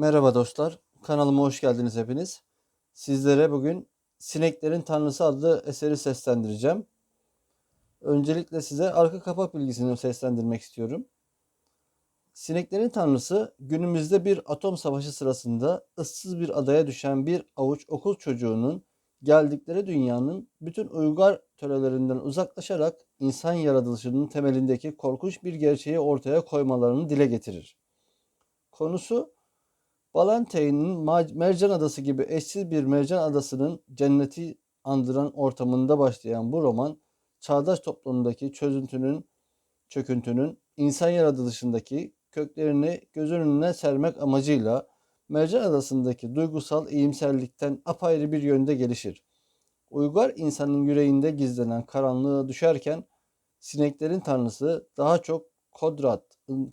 Merhaba dostlar, kanalıma hoş geldiniz hepiniz. Sizlere bugün Sineklerin Tanrısı adlı eseri seslendireceğim. Öncelikle size arka kapak bilgisini seslendirmek istiyorum. Sineklerin Tanrısı günümüzde bir atom savaşı sırasında ıssız bir adaya düşen bir avuç okul çocuğunun geldikleri dünyanın bütün uygar törelerinden uzaklaşarak insan yaratılışının temelindeki korkunç bir gerçeği ortaya koymalarını dile getirir. Konusu Balantein'in Mercan Adası gibi eşsiz bir mercan adasının cenneti andıran ortamında başlayan bu roman, çağdaş toplumdaki çözüntünün, çöküntünün insan yaratılışındaki köklerini göz önüne sermek amacıyla Mercan Adası'ndaki duygusal iyimserlikten apayrı bir yönde gelişir. Uygar insanın yüreğinde gizlenen karanlığa düşerken sineklerin tanrısı daha çok Kodrat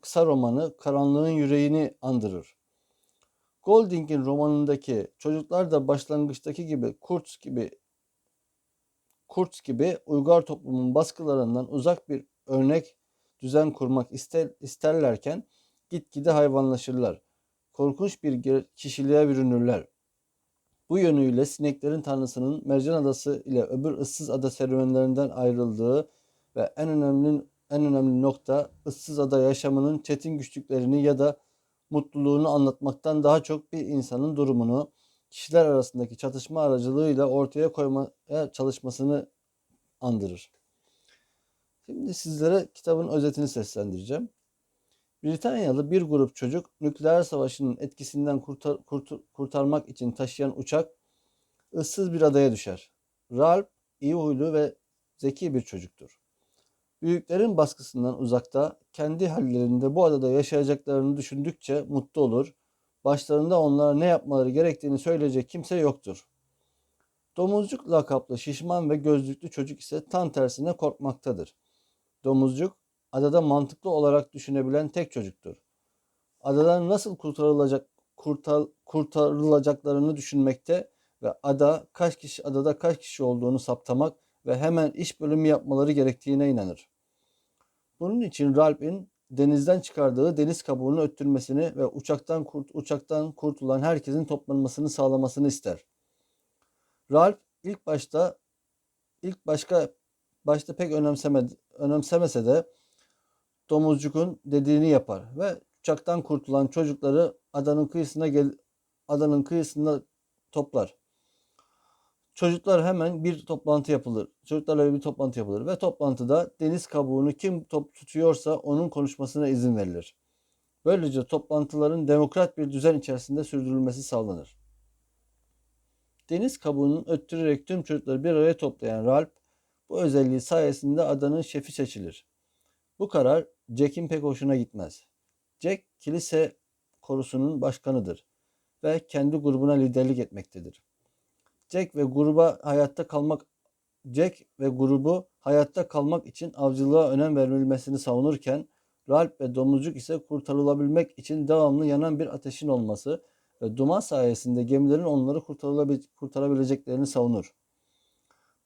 kısa romanı karanlığın yüreğini andırır. Golding'in romanındaki çocuklar da başlangıçtaki gibi Kurtz gibi Kurtz gibi uygar toplumun baskılarından uzak bir örnek düzen kurmak ister, isterlerken gitgide hayvanlaşırlar. Korkunç bir kişiliğe bürünürler. Bu yönüyle sineklerin tanrısının Mercan Adası ile öbür ıssız ada serüvenlerinden ayrıldığı ve en önemli en önemli nokta ıssız ada yaşamının çetin güçlüklerini ya da mutluluğunu anlatmaktan daha çok bir insanın durumunu kişiler arasındaki çatışma aracılığıyla ortaya koymaya çalışmasını andırır. Şimdi sizlere kitabın özetini seslendireceğim. Britanyalı bir grup çocuk nükleer savaşının etkisinden kurtar, kurtar, kurtarmak için taşıyan uçak ıssız bir adaya düşer. Ralph iyi huylu ve zeki bir çocuktur. Büyüklerin baskısından uzakta, kendi hallerinde bu adada yaşayacaklarını düşündükçe mutlu olur. Başlarında onlara ne yapmaları gerektiğini söyleyecek kimse yoktur. Domuzcuk lakaplı şişman ve gözlüklü çocuk ise tam tersine korkmaktadır. Domuzcuk, adada mantıklı olarak düşünebilen tek çocuktur. Adadan nasıl kurtarılacak kurtar, kurtarılacaklarını düşünmekte ve ada kaç kişi adada kaç kişi olduğunu saptamak ve hemen iş bölümü yapmaları gerektiğine inanır. Bunun için Ralph'in denizden çıkardığı deniz kabuğunu öttürmesini ve uçaktan kurt, uçaktan kurtulan herkesin toplanmasını sağlamasını ister. Ralph ilk başta ilk başka başta pek önemsemedi, önemsemese de domuzcukun dediğini yapar ve uçaktan kurtulan çocukları adanın kıyısına gel adanın kıyısında toplar. Çocuklar hemen bir toplantı yapılır. Çocuklarla bir toplantı yapılır ve toplantıda deniz kabuğunu kim top tutuyorsa onun konuşmasına izin verilir. Böylece toplantıların demokrat bir düzen içerisinde sürdürülmesi sağlanır. Deniz kabuğunun öttürerek tüm çocukları bir araya toplayan Ralph, bu özelliği sayesinde adanın şefi seçilir. Bu karar Jack'in pek hoşuna gitmez. Jack, kilise korusunun başkanıdır ve kendi grubuna liderlik etmektedir. Jack ve gruba hayatta kalmak Jack ve grubu hayatta kalmak için avcılığa önem verilmesini savunurken Ralph ve domuzcuk ise kurtarılabilmek için devamlı yanan bir ateşin olması ve duman sayesinde gemilerin onları kurtarabileceklerini savunur.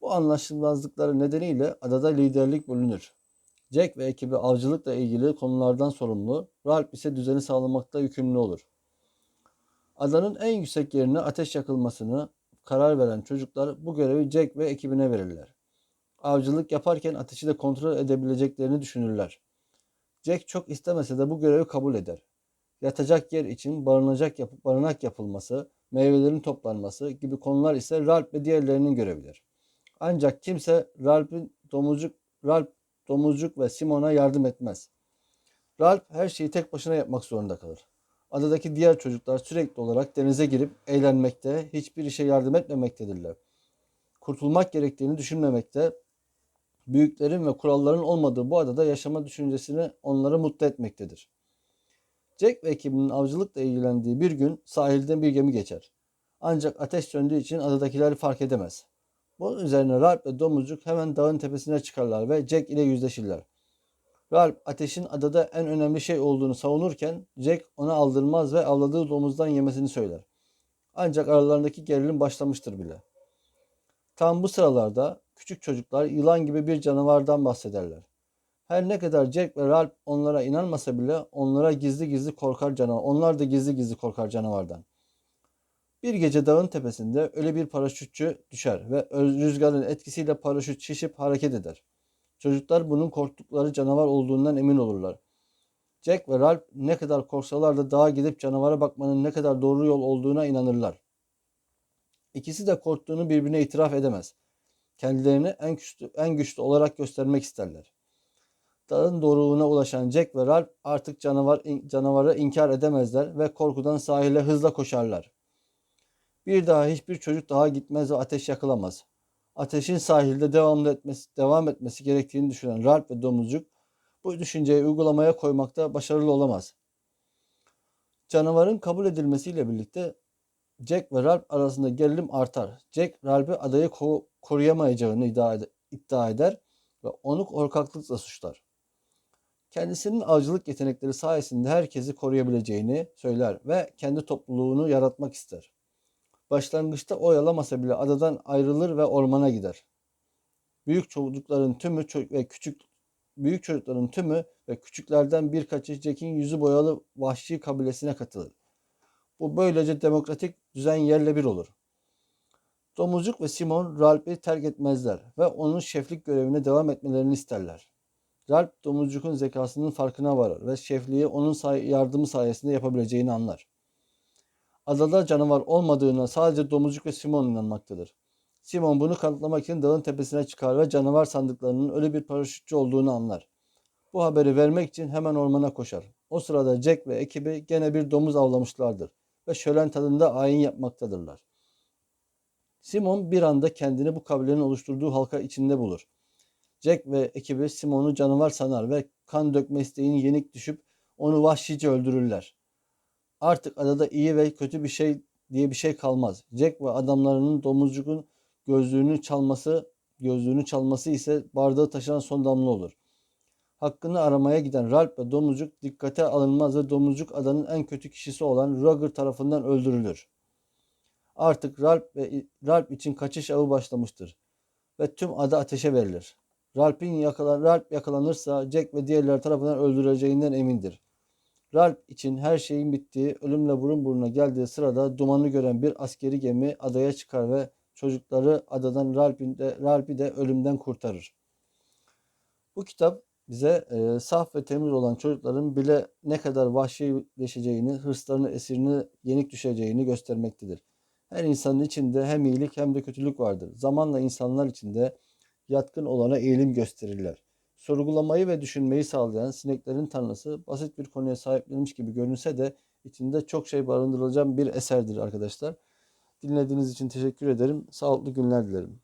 Bu anlaşılmazlıkları nedeniyle adada liderlik bölünür. Jack ve ekibi avcılıkla ilgili konulardan sorumlu, Ralph ise düzeni sağlamakta yükümlü olur. Adanın en yüksek yerine ateş yakılmasını, karar veren çocuklar bu görevi Jack ve ekibine verirler. Avcılık yaparken ateşi de kontrol edebileceklerini düşünürler. Jack çok istemese de bu görevi kabul eder. Yatacak yer için barınacak yapıp barınak yapılması, meyvelerin toplanması gibi konular ise Ralph ve diğerlerinin görevidir. Ancak kimse Ralph'in domuzcuk, Ralph, domuzcuk ve Simon'a yardım etmez. Ralph her şeyi tek başına yapmak zorunda kalır. Adadaki diğer çocuklar sürekli olarak denize girip eğlenmekte, hiçbir işe yardım etmemektedirler. Kurtulmak gerektiğini düşünmemekte, büyüklerin ve kuralların olmadığı bu adada yaşama düşüncesini onları mutlu etmektedir. Jack ve ekibinin avcılıkla ilgilendiği bir gün sahilden bir gemi geçer. Ancak ateş söndüğü için adadakiler fark edemez. Bunun üzerine Ralph ve Domuzcuk hemen dağın tepesine çıkarlar ve Jack ile yüzleşirler. Ralph ateşin adada en önemli şey olduğunu savunurken Jack ona aldırmaz ve avladığı domuzdan yemesini söyler. Ancak aralarındaki gerilim başlamıştır bile. Tam bu sıralarda küçük çocuklar yılan gibi bir canavardan bahsederler. Her ne kadar Jack ve Ralph onlara inanmasa bile onlara gizli gizli korkar canavar. Onlar da gizli gizli korkar canavardan. Bir gece dağın tepesinde öyle bir paraşütçü düşer ve rüzgarın etkisiyle paraşüt şişip hareket eder. Çocuklar bunun korktukları canavar olduğundan emin olurlar. Jack ve Ralph ne kadar korksalar da dağa gidip canavara bakmanın ne kadar doğru yol olduğuna inanırlar. İkisi de korktuğunu birbirine itiraf edemez. Kendilerini en güçlü, en güçlü olarak göstermek isterler. Dağın doruğuna ulaşan Jack ve Ralph artık canavar, canavarı inkar edemezler ve korkudan sahile hızla koşarlar. Bir daha hiçbir çocuk daha gitmez ve ateş yakılamaz. Ateşin sahilde devamlı etmesi, devam etmesi gerektiğini düşünen Ralph ve Domuzcuk bu düşünceyi uygulamaya koymakta başarılı olamaz. Canavarın kabul edilmesiyle birlikte Jack ve Ralph arasında gerilim artar. Jack, Ralph'i adayı ko- koruyamayacağını iddia, ed- iddia eder ve onu korkaklıkla suçlar. Kendisinin avcılık yetenekleri sayesinde herkesi koruyabileceğini söyler ve kendi topluluğunu yaratmak ister. Başlangıçta oyalamasa bile adadan ayrılır ve ormana gider. Büyük çocukların tümü ve küçük büyük çocukların tümü ve küçüklerden birkaçı Jack'in yüzü boyalı vahşi kabilesine katılır. Bu böylece demokratik düzen yerle bir olur. Domuzcuk ve Simon Ralph'i terk etmezler ve onun şeflik görevine devam etmelerini isterler. Ralph domuzcukun zekasının farkına varır ve şefliği onun yardımı sayesinde yapabileceğini anlar. Adada canavar olmadığına sadece domuzcuk ve Simon inanmaktadır. Simon bunu kanıtlamak için dağın tepesine çıkar ve canavar sandıklarının öyle bir paraşütçü olduğunu anlar. Bu haberi vermek için hemen ormana koşar. O sırada Jack ve ekibi gene bir domuz avlamışlardır ve şölen tadında ayin yapmaktadırlar. Simon bir anda kendini bu kabilenin oluşturduğu halka içinde bulur. Jack ve ekibi Simon'u canavar sanar ve kan dökme isteğini yenik düşüp onu vahşice öldürürler. Artık adada iyi ve kötü bir şey diye bir şey kalmaz. Jack ve adamlarının domuzcuğun gözlüğünü çalması, gözlüğünü çalması ise bardağı taşıran son damla olur. Hakkını aramaya giden Ralph ve domuzcuk dikkate alınmaz ve domuzcuk adanın en kötü kişisi olan Roger tarafından öldürülür. Artık Ralph ve Ralph için kaçış avı başlamıştır ve tüm ada ateşe verilir. Ralph'in yakalan, Ralph yakalanırsa Jack ve diğerleri tarafından öldürüleceğinden emindir. Ralph için her şeyin bittiği, ölümle burun buruna geldiği sırada dumanı gören bir askeri gemi adaya çıkar ve çocukları adadan Ralph'i de, Ralph'i de ölümden kurtarır. Bu kitap bize e, saf ve temiz olan çocukların bile ne kadar vahşileşeceğini, hırslarını, esirini yenik düşeceğini göstermektedir. Her insanın içinde hem iyilik hem de kötülük vardır. Zamanla insanlar içinde yatkın olana eğilim gösterirler. Sorgulamayı ve düşünmeyi sağlayan sineklerin tanrısı basit bir konuya sahiplenmiş gibi görünse de içinde çok şey barındırılacak bir eserdir arkadaşlar. Dinlediğiniz için teşekkür ederim. Sağlıklı günler dilerim.